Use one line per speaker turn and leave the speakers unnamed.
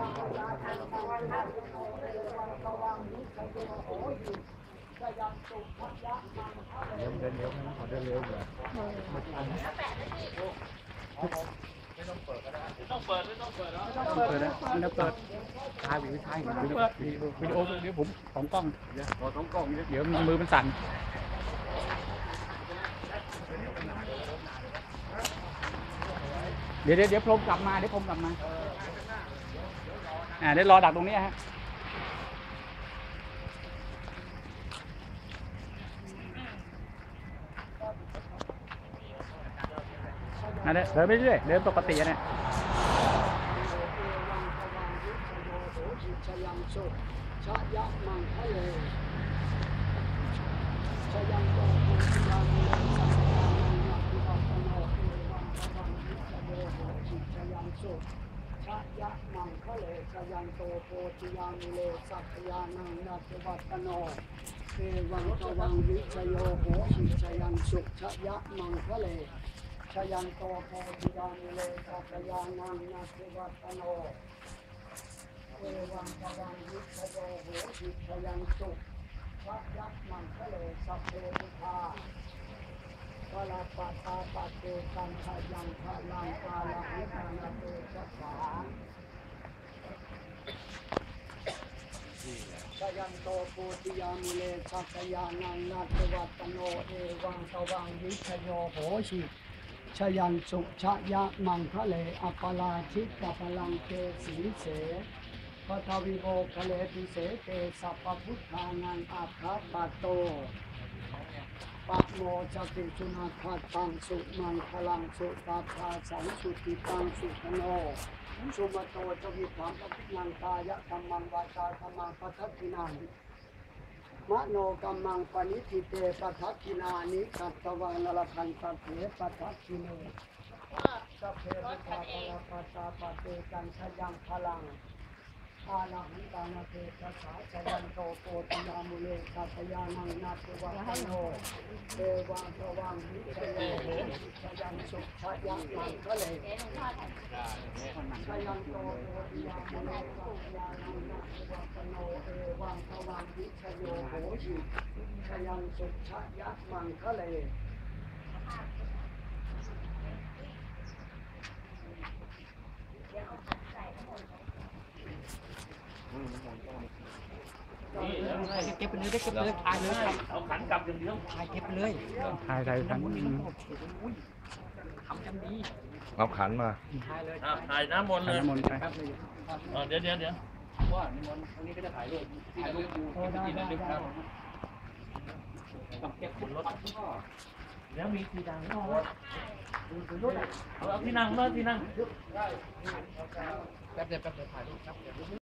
เร็วเดินเร็วนะขอเดินเร็วเหรอ
ต้องเปิดไม่ต้องเปิดแล้ว
เปิดนะมันจะเปิดถ่ายวิดีโอถ่ายวิดีโอวิดีโอเดี๋ยวผมของกล้องเดี๋ยวขอสองกล้องเดี๋ยวมือมันสั่นเดี๋ยวเดี๋ยวเดี๋ยวพรมกลับมาเดี๋ยวพรมกลับมา อ่าเดี๋ยวรอดักตรงนี้ฮะนั่นแหละเดินไปเรื่อยเดินปกติเนี่ย
ชยังสุชะยะมังคะเลชยังโตปุญญามิเลสัพพะนังนาทิปัตตโนเอวังพวังวิชโยโหจิชยังสุชะยะมังคะเลชยังโตโพธิยามิเลสัพยานังนาทิปัตตโนเอวังพวังวิชโยโหจิชยังสุชะยะมังคะเลชยังโตโพธิยามิเลสัพยานังนาทิปัตตโนเอวังพวังวิชโยโหหิชยังสุวัดยักษ์มันทะเลสัพเพทุคา วลาปะตาปะเตกันขยังพลังกาลหิตานาเตชัสาชยันโตปูติยามุเลสัพยานังนาตวัตโนเอวังพวังวิชโยโหหิชยันสุชยะมังคะเลอปลาชิตพลังเกสีเสปทวิโภคะเลติเสเตสัพพุทธานังอาคาปโต ปะโมจติจุนาคาตังสุมังคลังสุตาคาสังสุติตังสุขโนสุมโตจวิถังปภินังกายะธรรมังวาจาธรรมังปัทธินังมโนกัมมังปณิทิเตปัทธินานิกัตตวังนรคันตเถปัทธิเนสัพเพรุตาปะปัสสาปะเตกันชยังพลังาลาหันตานาเตชะสาชยันโตโตติยามุเลสัพยานังนาเทวะตโนเอวังสวังวิชโยโหชยันสุขยันมังคะเลชยันโตโตติยามุเลสัพยานังนาเทวะตโนเอวังสวังวิชโยโหหิชยันสุขยันมังคะเลย
เก็บไปเลยเก็บไปเลยถ่ายเลย
เอาขันกลับอย่างเดียว
ถ่ายเก็บไปเลย
ถ่ายถ่ายทั้ง
ทำกันดี
เอาขันมา
ถ่ายเลย
ถ่ายน้ำมนต์เลย
น้ำมนต์ไป
เลย
เดี๋ยวเดี๋ยวเดี๋ยว
ว่าในวันตรงนี้ก็จะถ่ายรูปถ่ายรูปอยู่
โอ้ได้
ที่
ได้
ระลึกค
ได้
รับเก็บรถ
เดี๋ยวมีที่นั่งเอาเอาที่นั่งมาที่นั่ง
แป๊บเดียวแป๊บเดียวถ่ายรูปครับ